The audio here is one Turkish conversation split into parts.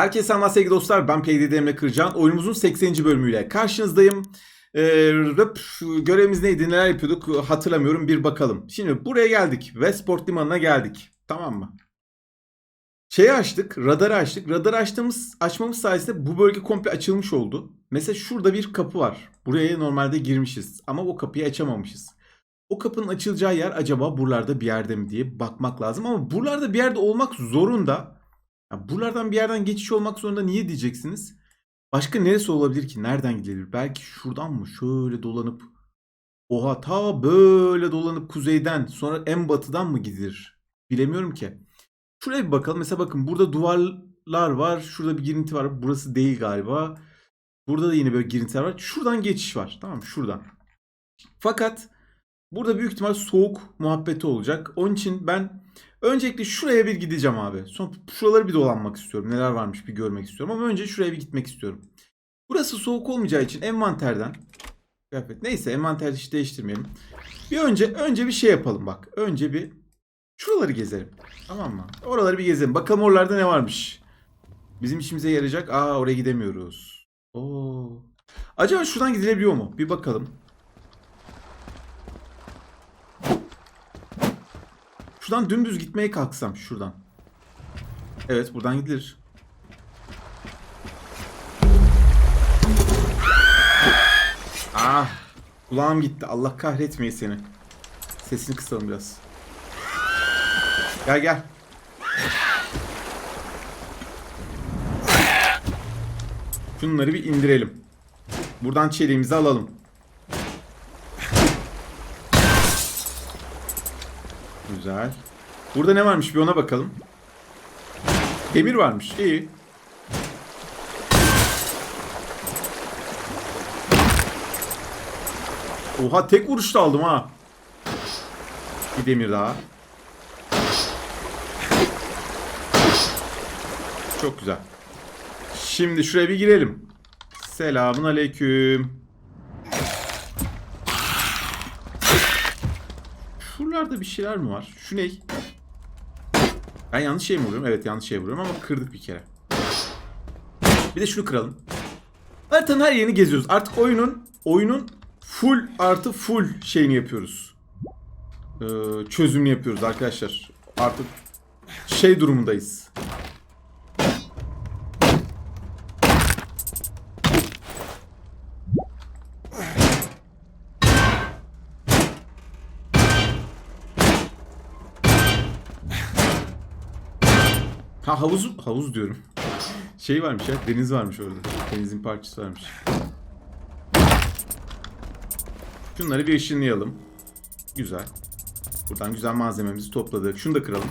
Herkese selamlar sevgili dostlar. Ben PDD Emre Kırcan. Oyunumuzun 80. bölümüyle karşınızdayım. Ee, görevimiz neydi? Neler yapıyorduk? Hatırlamıyorum. Bir bakalım. Şimdi buraya geldik. Westport Limanı'na geldik. Tamam mı? Şeyi açtık. Radarı açtık. Radarı açtığımız, açmamız sayesinde bu bölge komple açılmış oldu. Mesela şurada bir kapı var. Buraya normalde girmişiz. Ama o kapıyı açamamışız. O kapının açılacağı yer acaba buralarda bir yerde mi diye bakmak lazım. Ama buralarda bir yerde olmak zorunda. Ya buralardan bir yerden geçiş olmak zorunda niye diyeceksiniz? Başka neresi olabilir ki? Nereden gidilir? Belki şuradan mı? Şöyle dolanıp Oha ta böyle dolanıp kuzeyden sonra en batıdan mı gidilir? Bilemiyorum ki. Şuraya bir bakalım. Mesela bakın burada duvarlar var. Şurada bir girinti var. Burası değil galiba. Burada da yine böyle girintiler var. Şuradan geçiş var. Tamam? Şuradan. Fakat burada büyük ihtimal soğuk muhabbeti olacak. Onun için ben öncelikle şuraya bir gideceğim abi. Sonra şuraları bir dolanmak istiyorum. Neler varmış bir görmek istiyorum. Ama önce şuraya bir gitmek istiyorum. Burası soğuk olmayacağı için envanterden kıyafet. Neyse envanter hiç değiştirmeyelim. Bir önce önce bir şey yapalım bak. Önce bir şuraları gezelim. Tamam mı? Oraları bir gezelim. Bakalım oralarda ne varmış. Bizim işimize yarayacak. Aa oraya gidemiyoruz. Oo. Acaba şuradan gidilebiliyor mu? Bir bakalım. Şuradan dümdüz gitmeye kalksam şuradan. Evet buradan gidilir. Ah kulağım gitti. Allah kahretmeyi seni. Sesini kısalım biraz. Gel gel. Şunları bir indirelim. Buradan çeliğimizi alalım. Güzel. Burada ne varmış bir ona bakalım. Demir varmış. İyi. Oha tek vuruşta aldım ha. Bir demir daha. Çok güzel. Şimdi şuraya bir girelim. Selamun aleyküm. Şuralarda bir şeyler mi var? Şu ne? Ben yanlış şey mi vuruyorum? Evet yanlış şey vuruyorum ama kırdık bir kere. Bir de şunu kıralım. Haritanın her yerini geziyoruz. Artık oyunun oyunun full artı full şeyini yapıyoruz. Ee, çözümünü yapıyoruz arkadaşlar. Artık şey durumundayız. Ha havuz havuz diyorum. Şey varmış ya deniz varmış orada. Denizin parçası varmış. Şunları bir ışınlayalım. Güzel. Buradan güzel malzememizi topladık. Şunu da kıralım.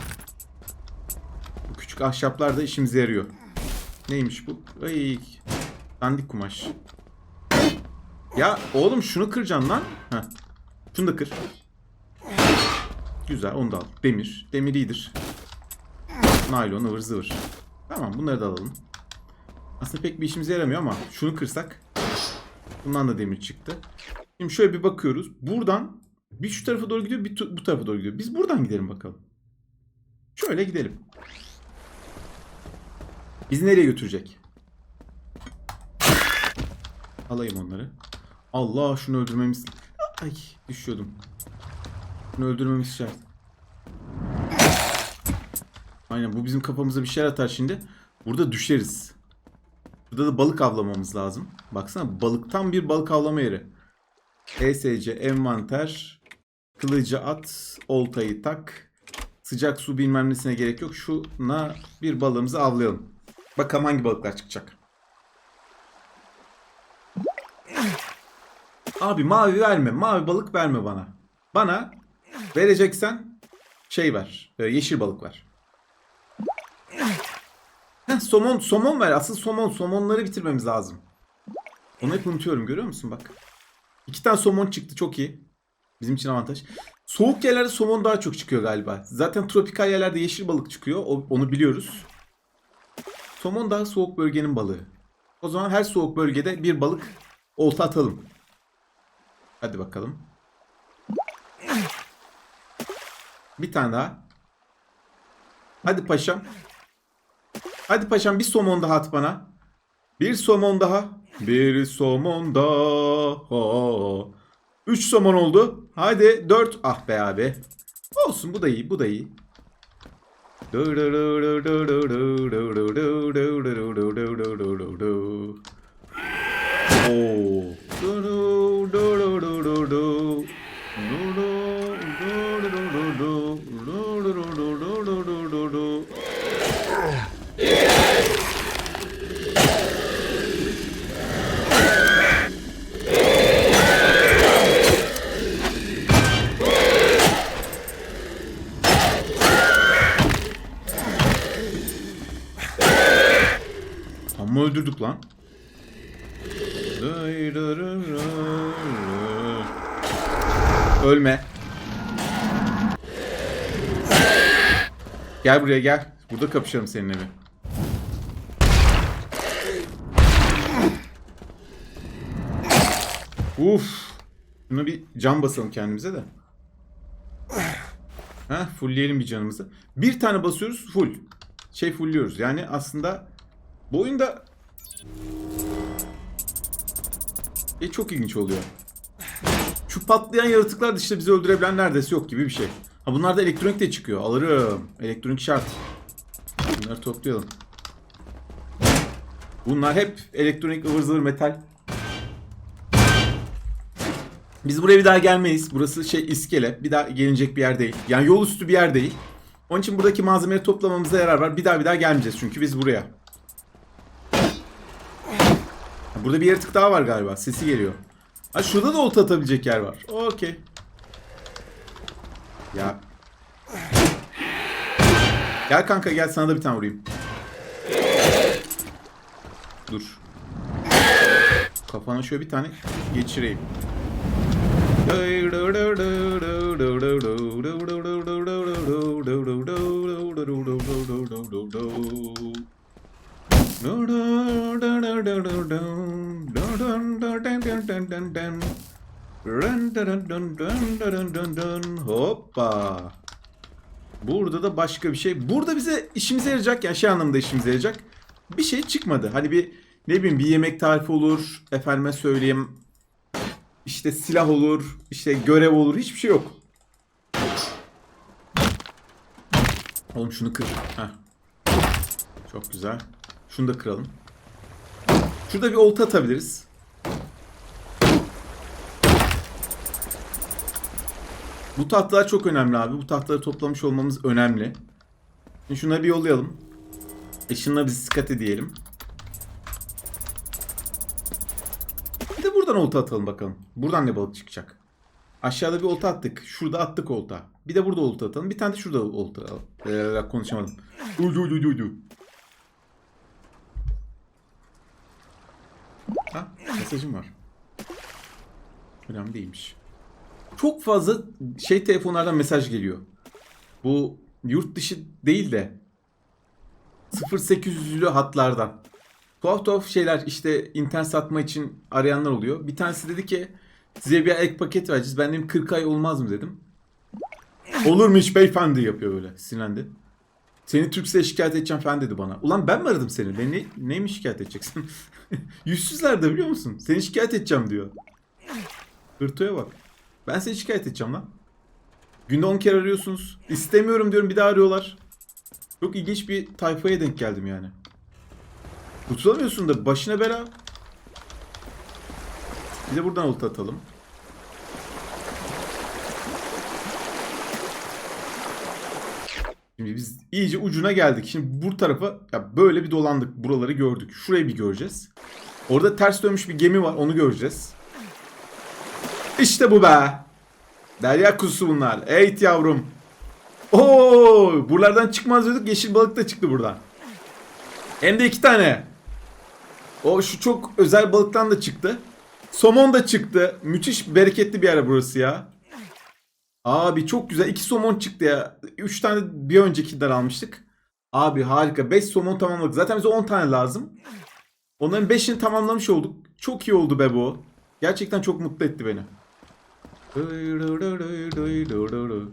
Bu küçük ahşaplar da işimize yarıyor. Neymiş bu? Ay, dandik kumaş. Ya oğlum şunu kıracaksın lan. Heh. Şunu da kır. Güzel onu da al. Demir. Demir iyidir. Naylon ıvır zıvır. Tamam bunları da alalım. Aslında pek bir işimize yaramıyor ama şunu kırsak. Bundan da demir çıktı. Şimdi şöyle bir bakıyoruz. Buradan bir şu tarafa doğru gidiyor bir bu tarafa doğru gidiyor. Biz buradan gidelim bakalım. Şöyle gidelim. Bizi nereye götürecek? Alayım onları. Allah şunu öldürmemiz... Ay düşüyordum. Şunu öldürmemiz şart. Aynen bu bizim kafamıza bir şeyler atar şimdi. Burada düşeriz. Burada da balık avlamamız lazım. Baksana balıktan bir balık avlama yeri. ESC envanter. Kılıcı at. Oltayı tak. Sıcak su bilmem nesine gerek yok. Şuna bir balığımızı avlayalım. Bakalım hangi balıklar çıkacak. Abi mavi verme. Mavi balık verme bana. Bana vereceksen şey ver. e, Yeşil balık ver. Heh, somon, somon ver. Asıl somon. Somonları bitirmemiz lazım. Onu hep unutuyorum. Görüyor musun bak. İki tane somon çıktı. Çok iyi. Bizim için avantaj. Soğuk yerlerde somon daha çok çıkıyor galiba. Zaten tropikal yerlerde yeşil balık çıkıyor. O- onu biliyoruz. Somon daha soğuk bölgenin balığı. O zaman her soğuk bölgede bir balık olta atalım. Hadi bakalım. Bir tane daha. Hadi paşam. Hadi paşam bir somon daha at bana. Bir somon daha. Bir somon daha. Üç somon oldu. Hadi dört. Ah be abi. Olsun bu da iyi bu da iyi. Oo. Öldürdük lan. Ölme. Gel buraya gel. Burada kapışalım seninle bir. Uf. Buna bir can basalım kendimize de. Heh, fullleyelim bir canımızı. Bir tane basıyoruz full. Şey fullliyoruz. Yani aslında bu oyunda e, çok ilginç oluyor. Şu patlayan yaratıklar dışında bizi öldürebilen neredeyse yok gibi bir şey. Ha bunlar da elektronik de çıkıyor. Alırım. Elektronik şart. Bunları toplayalım. Bunlar hep elektronik ıvır zıvır metal. Biz buraya bir daha gelmeyiz. Burası şey iskele. Bir daha gelinecek bir yer değil. Yani yol üstü bir yer değil. Onun için buradaki malzemeleri toplamamıza yarar var. Bir daha bir daha gelmeyeceğiz çünkü biz buraya. Burada bir yaratık daha var galiba. Sesi geliyor. Ha şurada da olta atabilecek yer var. Okey. Ya. Gel kanka gel sana da bir tane vurayım. Dur. Kafana şöyle bir tane geçireyim. Hoppa. Burada da başka bir şey. Burada bize işimize yarayacak yani şey anlamda işimize yarayacak. Bir şey çıkmadı. Hani bir ne bileyim bir yemek tarifi olur. Efendime söyleyeyim. İşte silah olur. işte görev olur. Hiçbir şey yok. Oğlum şunu kır. Heh. Çok güzel. Şunu da kıralım. Şurada bir olta atabiliriz. Bu tahtalar çok önemli abi. Bu tahtaları toplamış olmamız önemli. Şimdi şunları bir yollayalım. Işınla biz dikkate diyelim. Bir de buradan olta atalım bakalım. Buradan ne balık çıkacak? Aşağıda bir olta attık. Şurada attık olta. Bir de burada olta atalım. Bir tane de şurada olta. Ee, konuşamadım. Uydu uydu uydu. Ha, mesajım var. Önemli değilmiş. Çok fazla şey telefonlardan mesaj geliyor. Bu yurt dışı değil de 0800'lü hatlardan. Tuhaf tuhaf şeyler işte internet satma için arayanlar oluyor. Bir tanesi dedi ki size bir ek paket vereceğiz. Ben dedim 40 ay olmaz mı dedim. Olur mu hiç beyefendi yapıyor böyle sinirlendi. Seni Türkcell'e şikayet edeceğim falan dedi bana. Ulan ben mi aradım seni? Beni ne, neymiş şikayet edeceksin? Yüzsüzler de biliyor musun? Seni şikayet edeceğim diyor. Hırtoya bak. Ben seni şikayet edeceğim lan. Günde 10 kere arıyorsunuz. İstemiyorum diyorum bir daha arıyorlar. Çok ilginç bir tayfaya denk geldim yani. Kurtulamıyorsun da başına bela. Bir de buradan olta atalım. Şimdi biz iyice ucuna geldik. Şimdi bu tarafa ya böyle bir dolandık. Buraları gördük. Şurayı bir göreceğiz. Orada ters dönmüş bir gemi var. Onu göreceğiz. İşte bu be. Derya kuzusu bunlar. Eğit yavrum. Oo, buralardan çıkmaz diyorduk. Yeşil balık da çıktı buradan. Hem de iki tane. O şu çok özel balıktan da çıktı. Somon da çıktı. Müthiş bereketli bir yer burası ya. Abi çok güzel. iki somon çıktı ya. Üç tane bir öncekinden almıştık. Abi harika. Beş somon tamamladık. Zaten bize on tane lazım. Onların beşini tamamlamış olduk. Çok iyi oldu be bu. Gerçekten çok mutlu etti beni.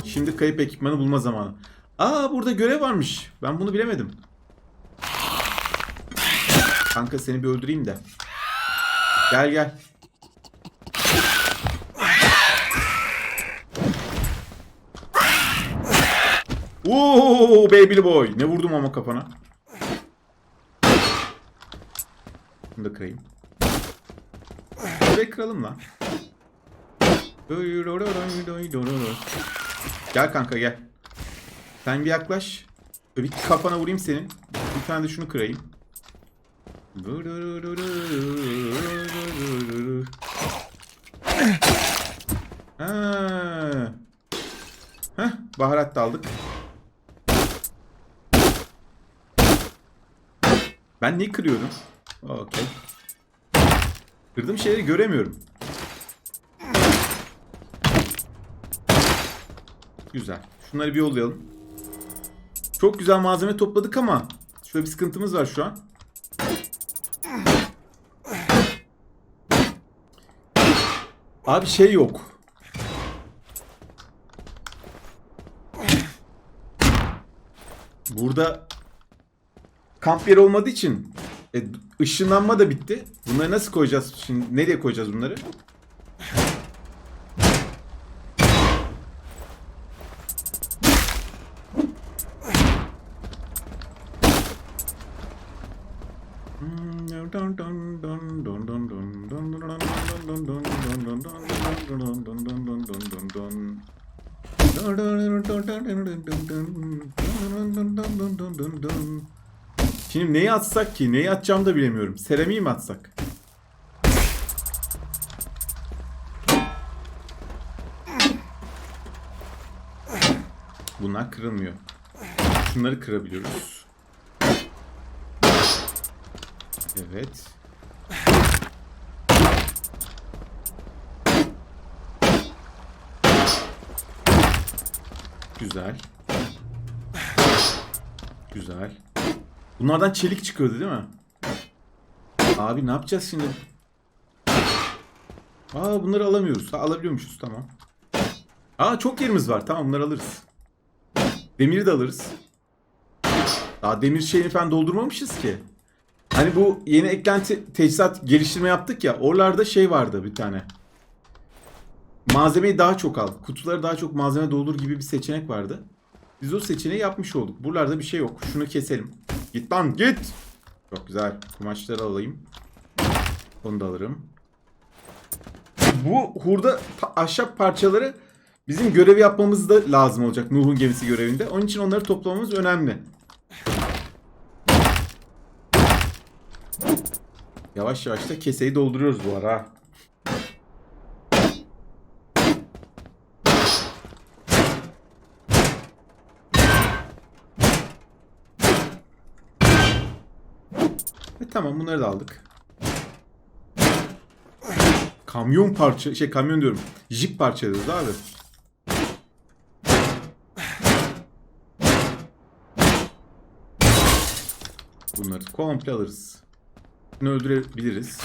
Şimdi kayıp ekipmanı bulma zamanı. Aa burada görev varmış. Ben bunu bilemedim. Kanka seni bir öldüreyim de. Gel gel. Oo baby boy. Ne vurdum ama kafana. Bunu da kırayım. Şurayı kıralım lan. Gel kanka gel. Sen bir yaklaş. Bir kafana vurayım senin. Bir tane de şunu kırayım. Ha. Baharat da aldık. Ben niye kırıyorum? Okey. Kırdığım şeyleri göremiyorum. Güzel. Şunları bir yollayalım. Çok güzel malzeme topladık ama şöyle bir sıkıntımız var şu an. Abi şey yok. Burada kamp yeri olmadığı için e, ışınlanma da bitti. Bunları nasıl koyacağız şimdi? Nereye koyacağız bunları? Atsak ki? Neyi atacağımı da bilemiyorum. Seramiği mi atsak? Bunlar kırılmıyor. Şunları kırabiliyoruz. Evet. Güzel. Güzel. Bunlardan çelik çıkıyordu değil mi? Abi ne yapacağız şimdi? Aa bunları alamıyoruz. Ha alabiliyormuşuz tamam. Aa çok yerimiz var. Tamam bunları alırız. Demiri de alırız. Daha demir şeyini falan doldurmamışız ki. Hani bu yeni eklenti teçhizat geliştirme yaptık ya. Oralarda şey vardı bir tane. Malzemeyi daha çok al. Kutuları daha çok malzeme doldur gibi bir seçenek vardı. Biz o seçeneği yapmış olduk. Buralarda bir şey yok. Şunu keselim. Git lan git. Çok güzel. Kumaşları alayım. Onu da alırım. Bu hurda ahşap parçaları bizim görevi yapmamız da lazım olacak Nuh'un gemisi görevinde. Onun için onları toplamamız önemli. Yavaş yavaş da keseyi dolduruyoruz bu ara. Tamam bunları da aldık. Kamyon parça şey kamyon diyorum. Jip parçalıyoruz abi. Bunları komple alırız. Bunu öldürebiliriz.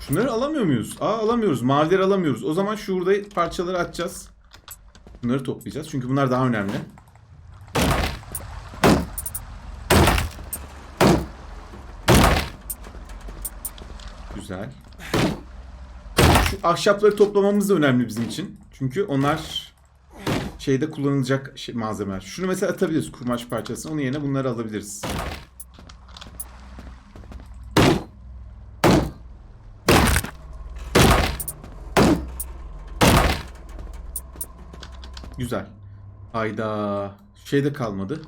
Şunları alamıyor muyuz? Aa alamıyoruz. Mavileri alamıyoruz. O zaman şurada parçaları atacağız. Bunları toplayacağız. Çünkü bunlar daha önemli. Güzel. Şu ahşapları toplamamız da önemli bizim için. Çünkü onlar şeyde kullanılacak şey, malzemeler. Şunu mesela atabiliriz kumaş parçasını. Onun yerine bunları alabiliriz. Güzel. Hayda. Şey de kalmadı.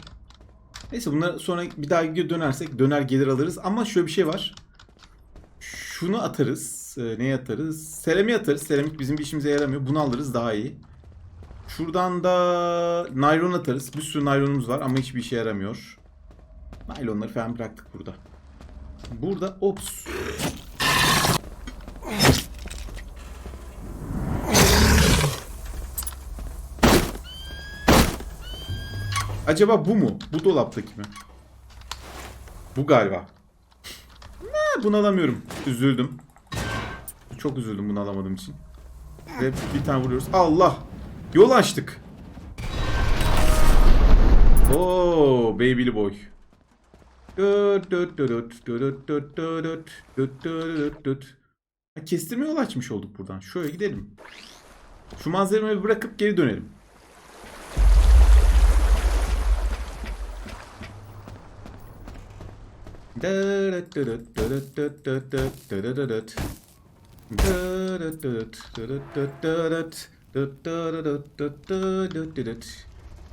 Neyse bunları sonra bir daha dönersek döner gelir alırız. Ama şöyle bir şey var. Şunu atarız. Ee, neye atarız? Seramik atarız. Seramik bizim bir işimize yaramıyor. Bunu alırız daha iyi. Şuradan da naylon atarız. Bir sürü naylonumuz var ama hiçbir işe yaramıyor. Naylonları falan bıraktık burada. Burada ops. Acaba bu mu? Bu dolaptaki mi? Bu galiba. Bunu alamıyorum. Üzüldüm. Çok üzüldüm bunu alamadığım için. Ve bir tane vuruyoruz. Allah! Yol açtık. Oo, baby'li boy. Kestirme yol açmış olduk buradan. Şöyle gidelim. Şu manzaramayı bırakıp geri dönelim.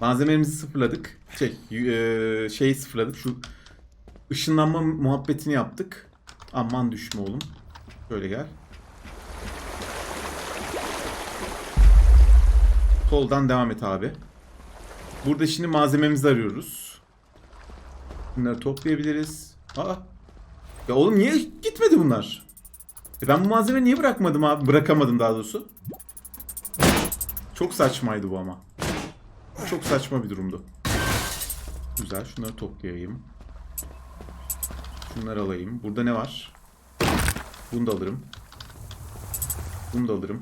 Malzememizi sıfırladık. Şey, eee, şeyi sıfırladık. Şu ışınlanma muhabbetini yaptık. Aman düşme oğlum. Şöyle gel. Soldan devam et abi. Burada şimdi malzememizi arıyoruz. Bunları toplayabiliriz. Aa. Ya oğlum niye gitmedi bunlar? E ben bu malzemeyi niye bırakmadım abi? Bırakamadım daha doğrusu. Çok saçmaydı bu ama. Çok saçma bir durumdu. Güzel. Şunları toplayayım. Şunları alayım. Burada ne var? Bunu da alırım. Bunu da alırım.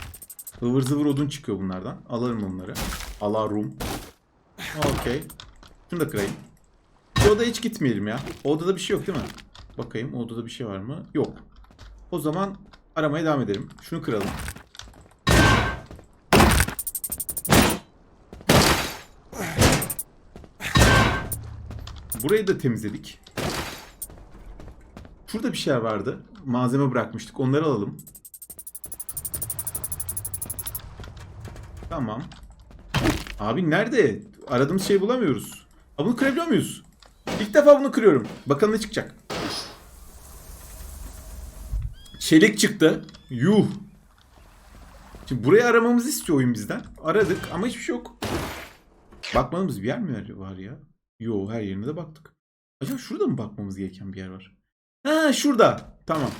Ivır zıvır odun çıkıyor bunlardan. Alırım onları. Alarum. Okey. Şunu da kırayım. Bu odaya hiç gitmeyelim ya. Odada bir şey yok değil mi? Bakayım odada bir şey var mı? Yok. O zaman aramaya devam edelim. Şunu kıralım. Burayı da temizledik. Şurada bir şeyler vardı. Malzeme bırakmıştık. Onları alalım. Tamam. Abi nerede? Aradığımız şeyi bulamıyoruz. Aa, bunu kırabiliyor muyuz? İlk defa bunu kırıyorum. Bakalım ne çıkacak. Çelik çıktı. Yuh. Şimdi burayı aramamızı istiyor oyun bizden. Aradık ama hiçbir şey yok. Bakmadığımız bir yer mi var ya? Yo her yerine de baktık. Acaba şurada mı bakmamız gereken bir yer var? Ha şurada. Tamam.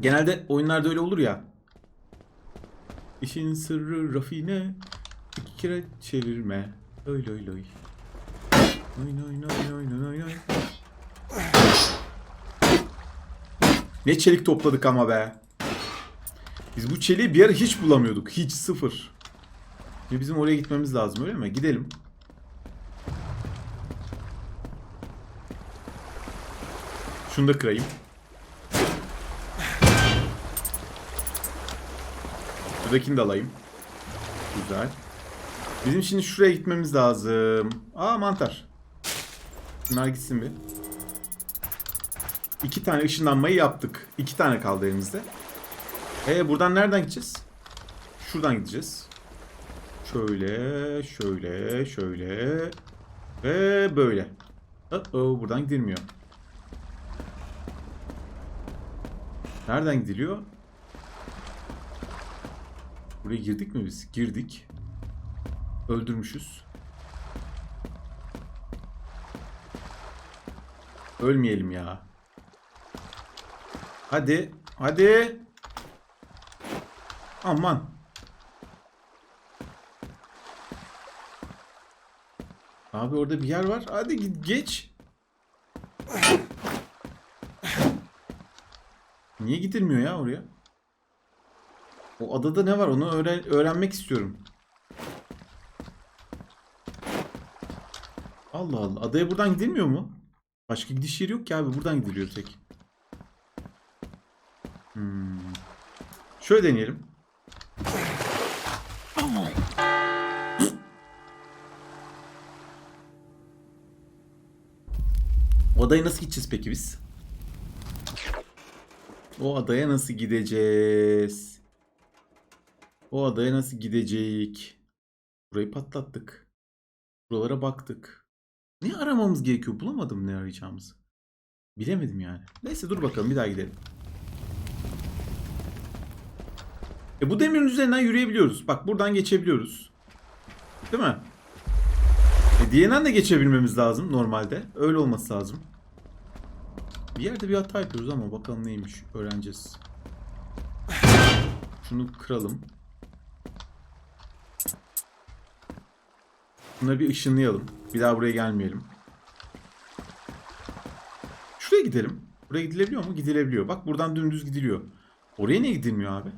Genelde oyunlarda öyle olur ya. İşin sırrı rafine iki kere çevirme. Öyle öyle öyle. Oyn oyn oyn oyn oyn oyn. Ne çelik topladık ama be. Biz bu çeliği bir ara hiç bulamıyorduk. Hiç sıfır. Şimdi bizim oraya gitmemiz lazım öyle mi? Gidelim. Şunu da kırayım. Buradakini de alayım. Güzel. Bizim şimdi şuraya gitmemiz lazım. Aa mantar. Bunlar gitsin bir. İki tane ışınlanmayı yaptık. İki tane kaldı elimizde. E buradan nereden gideceğiz? Şuradan gideceğiz. Şöyle, şöyle, şöyle ve böyle. Oh, buradan gidilmiyor. Nereden gidiliyor? Buraya girdik mi biz? Girdik. Öldürmüşüz. Ölmeyelim ya. Hadi. Hadi. Aman. Abi orada bir yer var. Hadi git geç. Niye gidilmiyor ya oraya? O adada ne var onu öğren öğrenmek istiyorum. Allah Allah. Adaya buradan gidilmiyor mu? Başka gidiş yeri yok ki abi. Buradan gidiliyor tek. Hmm. Şöyle deneyelim. O adaya nasıl gideceğiz peki biz? O adaya nasıl gideceğiz? O adaya nasıl gidecek? Burayı patlattık. Buralara baktık. Ne aramamız gerekiyor? Bulamadım ne arayacağımızı. Bilemedim yani. Neyse dur bakalım bir daha gidelim. E bu demirin üzerinden yürüyebiliyoruz. Bak buradan geçebiliyoruz. Değil mi? E Diğerinden de geçebilmemiz lazım normalde. Öyle olması lazım. Bir yerde bir hata yapıyoruz ama bakalım neymiş öğreneceğiz. Şunu kıralım. Bunları bir ışınlayalım. Bir daha buraya gelmeyelim. Şuraya gidelim. Buraya gidilebiliyor mu? Gidilebiliyor. Bak buradan dümdüz gidiliyor. Oraya niye gidilmiyor abi?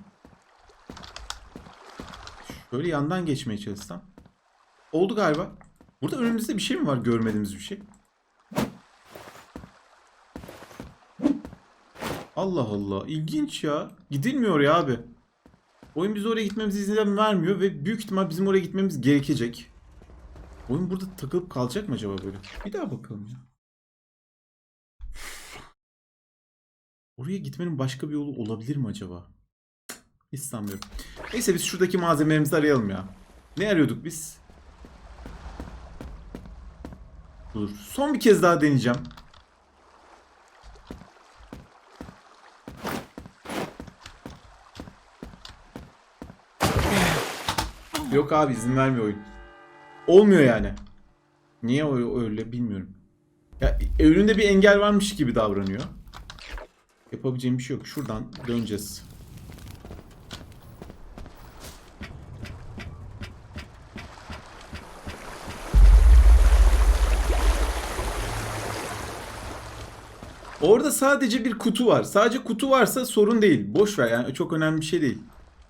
Şöyle yandan geçmeye çalışsam. Oldu galiba. Burada önümüzde bir şey mi var görmediğimiz bir şey? Allah Allah. ilginç ya. Gidilmiyor ya abi. Oyun bize oraya gitmemize izin vermiyor ve büyük ihtimal bizim oraya gitmemiz gerekecek. Oyun burada takılıp kalacak mı acaba böyle? Bir daha bakalım ya. Oraya gitmenin başka bir yolu olabilir mi acaba? Hiç sanmıyorum. Neyse biz şuradaki malzemelerimizi arayalım ya. Ne arıyorduk biz? Dur. Son bir kez daha deneyeceğim. Yok abi izin vermiyor oyun. Olmuyor yani. Niye öyle bilmiyorum. Ya önünde bir engel varmış gibi davranıyor. Yapabileceğim bir şey yok. Şuradan döneceğiz. Orada sadece bir kutu var. Sadece kutu varsa sorun değil. Boş ver yani çok önemli bir şey değil.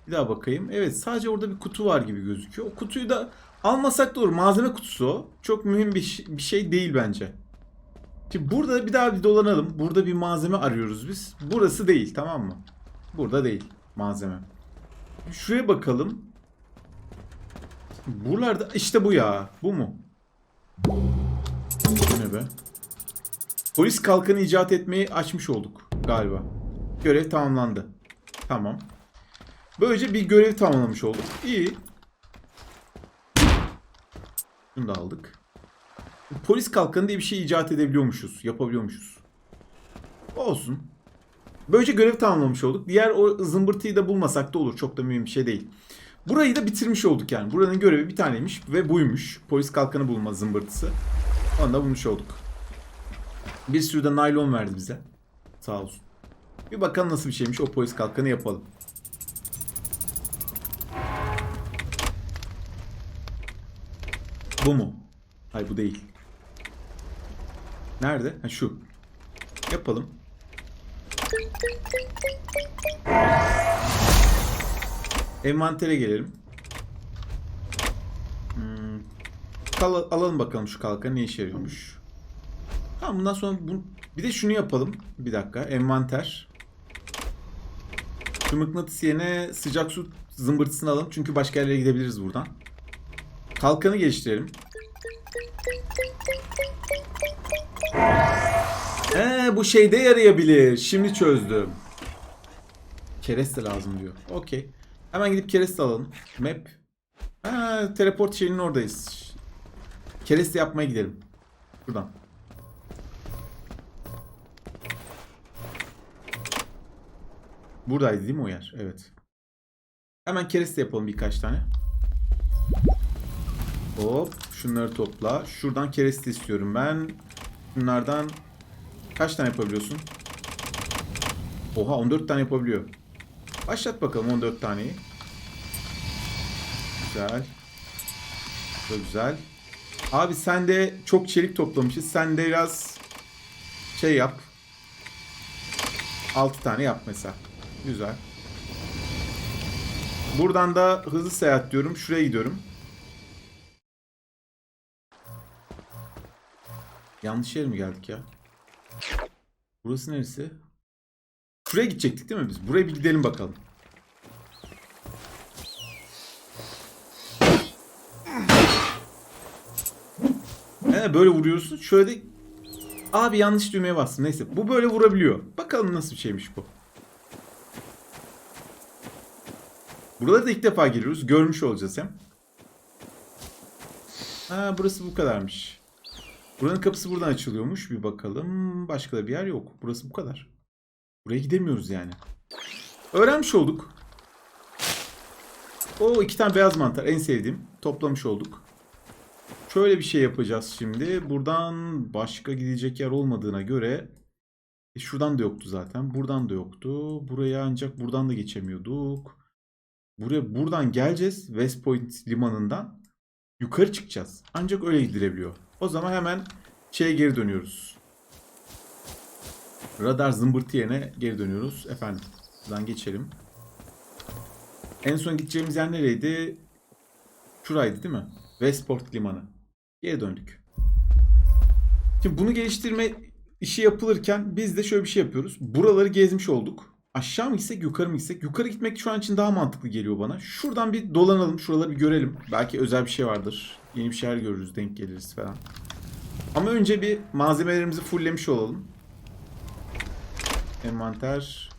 Bir daha bakayım. Evet sadece orada bir kutu var gibi gözüküyor. O kutuyu da almasak da olur. Malzeme kutusu. Çok mühim bir, bir şey değil bence. Şimdi burada bir daha bir dolanalım. Burada bir malzeme arıyoruz biz. Burası değil tamam mı? Burada değil malzeme. Şuraya bakalım. Buralarda işte bu ya. Bu mu? Ne be? Polis kalkanı icat etmeyi açmış olduk galiba. Görev tamamlandı. Tamam. Böylece bir görev tamamlamış olduk. İyi. Bunu da aldık. Polis kalkanı diye bir şey icat edebiliyormuşuz. Yapabiliyormuşuz. Olsun. Böylece görev tamamlamış olduk. Diğer o zımbırtıyı da bulmasak da olur. Çok da mühim bir şey değil. Burayı da bitirmiş olduk yani. Buranın görevi bir taneymiş ve buymuş. Polis kalkanı bulma zımbırtısı. Onu da bulmuş olduk. Bir sürü de naylon verdi bize. Sağ olsun. Bir bakalım nasıl bir şeymiş o polis kalkanı yapalım. Bu mu? Hayır bu değil. Nerede? Ha şu. Yapalım. Envantere gelelim. Hmm. Kal- alalım bakalım şu kalkan ne işe yarıyormuş. Tamam bundan sonra bu... bir de şunu yapalım. Bir dakika. Envanter. Şu mıknatıs yerine sıcak su zımbırtısını alalım. Çünkü başka yerlere gidebiliriz buradan. Kalkanı geliştirelim. Ee, bu şeyde yarayabilir. Şimdi çözdüm. Kereste lazım diyor. Okey. Hemen gidip kereste alalım. Map. Ha, teleport şeyinin oradayız. Kereste yapmaya gidelim. Buradan. Buradaydı değil mi o yer? Evet. Hemen kereste yapalım birkaç tane. Hop. Şunları topla. Şuradan kereste istiyorum ben. Bunlardan kaç tane yapabiliyorsun? Oha 14 tane yapabiliyor. Başlat bakalım 14 taneyi. Güzel. Çok güzel. Abi sen de çok çelik toplamışız. Sen de biraz şey yap. 6 tane yap mesela. Güzel. Buradan da hızlı seyahat diyorum. Şuraya gidiyorum. Yanlış yere mi geldik ya? Burası neresi? Şuraya gidecektik değil mi biz? Buraya bir gidelim bakalım. He böyle vuruyorsun. Şöyle de... Abi yanlış düğmeye bastım. Neyse. Bu böyle vurabiliyor. Bakalım nasıl bir şeymiş bu. Buralara da ilk defa geliyoruz. Görmüş olacağız hem. Ha burası bu kadarmış. Buranın kapısı buradan açılıyormuş. Bir bakalım. Başka da bir yer yok. Burası bu kadar. Buraya gidemiyoruz yani. Öğrenmiş olduk. O iki tane beyaz mantar en sevdiğim. Toplamış olduk. Şöyle bir şey yapacağız şimdi. Buradan başka gidecek yer olmadığına göre e şuradan da yoktu zaten. Buradan da yoktu. Buraya ancak buradan da geçemiyorduk. Buraya buradan geleceğiz West Point limanından. Yukarı çıkacağız. Ancak öyle gidilebiliyor. O zaman hemen şeye geri dönüyoruz. Radar zımbırtı yerine geri dönüyoruz. Efendim buradan geçelim. En son gideceğimiz yer nereydi? Şuraydı değil mi? Westport limanı. Geri döndük. Şimdi bunu geliştirme işi yapılırken biz de şöyle bir şey yapıyoruz. Buraları gezmiş olduk. Aşağı mı gitsek yukarı mı gitsek? Yukarı gitmek şu an için daha mantıklı geliyor bana. Şuradan bir dolanalım. Şuraları bir görelim. Belki özel bir şey vardır. Yeni bir şeyler görürüz. Denk geliriz falan. Ama önce bir malzemelerimizi fulllemiş olalım. Envanter.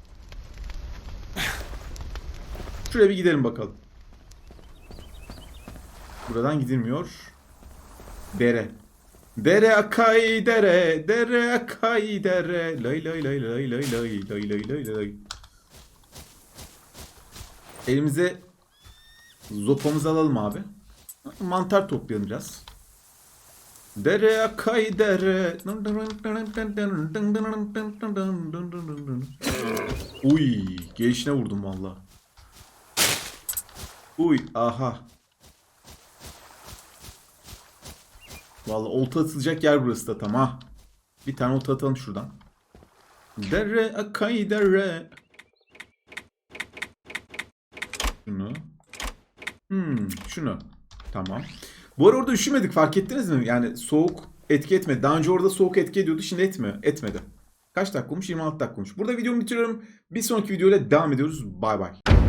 Şuraya bir gidelim bakalım. Buradan gidilmiyor. Dere. Dere akay dere, dere akay dere. Lay lay lay lay lay lay lay lay lay lay. Elimize zopamızı alalım abi. Mantar toplayalım biraz. Dere akay dere. Uy, gelişine vurdum valla. Uy, aha. Valla olta atılacak yer burası da tam ha. Bir tane olta atalım şuradan. Dere akay dere. Şunu. Hmm, şunu. Tamam. Bu ara orada üşümedik fark ettiniz mi? Yani soğuk etki etmedi. Daha önce orada soğuk etki ediyordu şimdi etmiyor. Etmedi. Kaç dakika olmuş? 26 dakika olmuş. Burada videomu bitiriyorum. Bir sonraki videoyla devam ediyoruz. Bay bay.